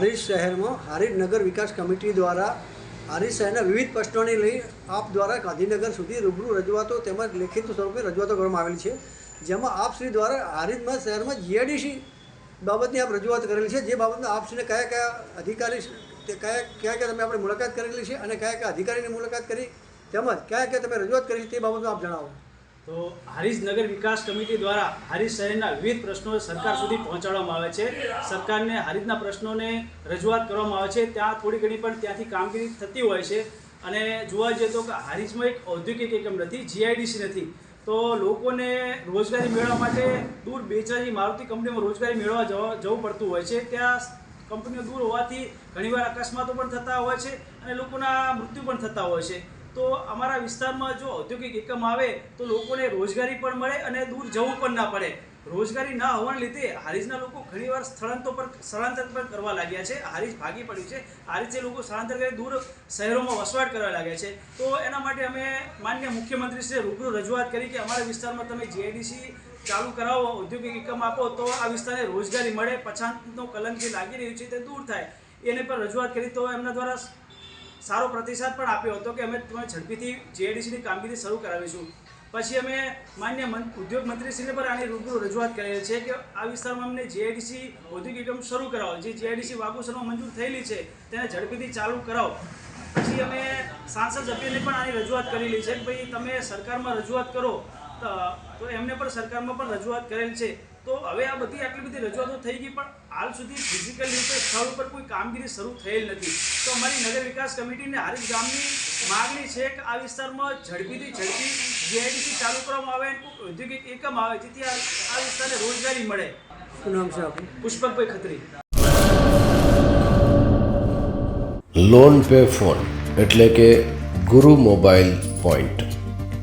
હારીજ શહેરમાં હારીજ નગર વિકાસ કમિટી દ્વારા હારીજ શહેરના વિવિધ પ્રશ્નોને લઈ આપ દ્વારા ગાંધીનગર સુધી રૂબરૂ રજૂઆતો તેમજ લેખિત સ્વરૂપે રજૂઆતો કરવામાં આવેલી છે. જેમાં આપ શ્રી દ્વારા હારીજમાં શહેરમાં જીઆઈડીસી બાબતની આપ રજૂઆત કરેલી છે. જે બાબતમાં આપશ્રીને કયા કયા અધિકારી કયા કયા કયા તમે આપણે મુલાકાત કરેલી છે અને કયા કયા અધિકારીની મુલાકાત કરી તેમજ કયા કયા તમે રજૂઆત કરી છે તે બાબતમાં આપ જણાવો. તો હારીજ નગર વિકાસ કમિટી દ્વારા હારીજ શહેરના વિવિધ પ્રશ્નો સરકાર સુધી પહોંચાડવામાં આવે છે. સરકારને હારીજના પ્રશ્નોને રજૂઆત કરવામાં આવે છે. ત્યાં થોડી ઘણી પણ ત્યાંથી કામગીરી થતી હોય છે. અને જોવા જઈએ તો કે હારીજમાં એક ઔદ્યોગિક એકમ નથી, જીઆઈડીસી નથી. તો લોકોને રોજગારી મેળવવા માટે દૂર બેચારી મારુતિ કંપનીમાં રોજગારી મેળવવા જવા, જવું પડતું હોય છે. ત્યાં કંપનીઓ દૂર હોવાથી ઘણીવાર અકસ્માતો પણ થતા હોય છે અને લોકોના મૃત્યુ પણ થતા હોય છે. તો અમારા વિસ્તારમાં જો ઔદ્યોગિક એકમ આવે, તો લોકોને રોજગારી પણ મળે અને દૂર જવું પણ ના પડે. રોજગારી ના હોવાને લીધે હારીજના લોકો ઘણીવાર સ્થળાંતર પર, સ્થળાંતર પણ કરવા લાગ્યા છે. હારીજ ભાગી પડ્યું છે. હારીજે લોકો સ્થળાંતર કરી દૂર શહેરોમાં વસવાટ કરવા લાગ્યા છે. તો એના માટે અમે માન્ય મુખ્યમંત્રી શ્રી રૂબરૂ રજૂઆત કરી કે અમારા વિસ્તારમાં તમે જીઆઈડીસી ચાલુ કરાવો, ઔદ્યોગિક એકમ આપો, તો આ વિસ્તારને રોજગારી મળે. પછાતનો કલંક જે લાગી રહ્યું છે તે દૂર થાય. એને પર રજૂઆત કરી તો એમના દ્વારા સારો પ્રતિસાદ પણ આપ્યો હતો કે અમે તમે ઝડપીથી જીઆઈડીસીની કામગીરી શરૂ કરાવીશું. પછી અમે માન્ય ઉદ્યોગ મંત્રીશ્રીને પણ આની રૂબરૂ રજૂઆત કરેલી છે કે આ વિસ્તારમાં અમને જીઆઈડીસી ઔદ્યોગિક એકમ શરૂ કરાવો. જે જીઆઈડીસી વાગુસરમાં મંજૂર થયેલી છે, તેને ઝડપીથી ચાલુ કરાવો. પછી અમે સાંસદ સભ્યને પણ આની રજૂઆત કરેલી છે કે ભાઈ તમે સરકારમાં રજૂઆત કરો તો એમને પણ સરકારમાં પણ રજૂઆત કરેલ છે. તો હવે આ બધી આટલી બધી રજૂઆતો થઈ ગઈ પણ હાલ સુધી ફિઝિકલ રીતે સ્થળ ઉપર કોઈ કામગીરી શરૂ થયેલ નથી. તો અમારી નગર વિકાસ કમિટીને હારીજ ગામની માગણી છે કે આ વિસ્તારમાં ઝડપીથી ઝડપી જીઆઈડીસી ચાલુ કરવામાં આવે ઔદ્યોગિક એકમ આવે જેથી આ આ વિસ્તારને રોજગારી મળે. નામ છે પુષ્પકભાઈ ખત્રી. લોન પે ફોન એટલે કે ગુરુ મોબાઈલ પોઈન્ટ.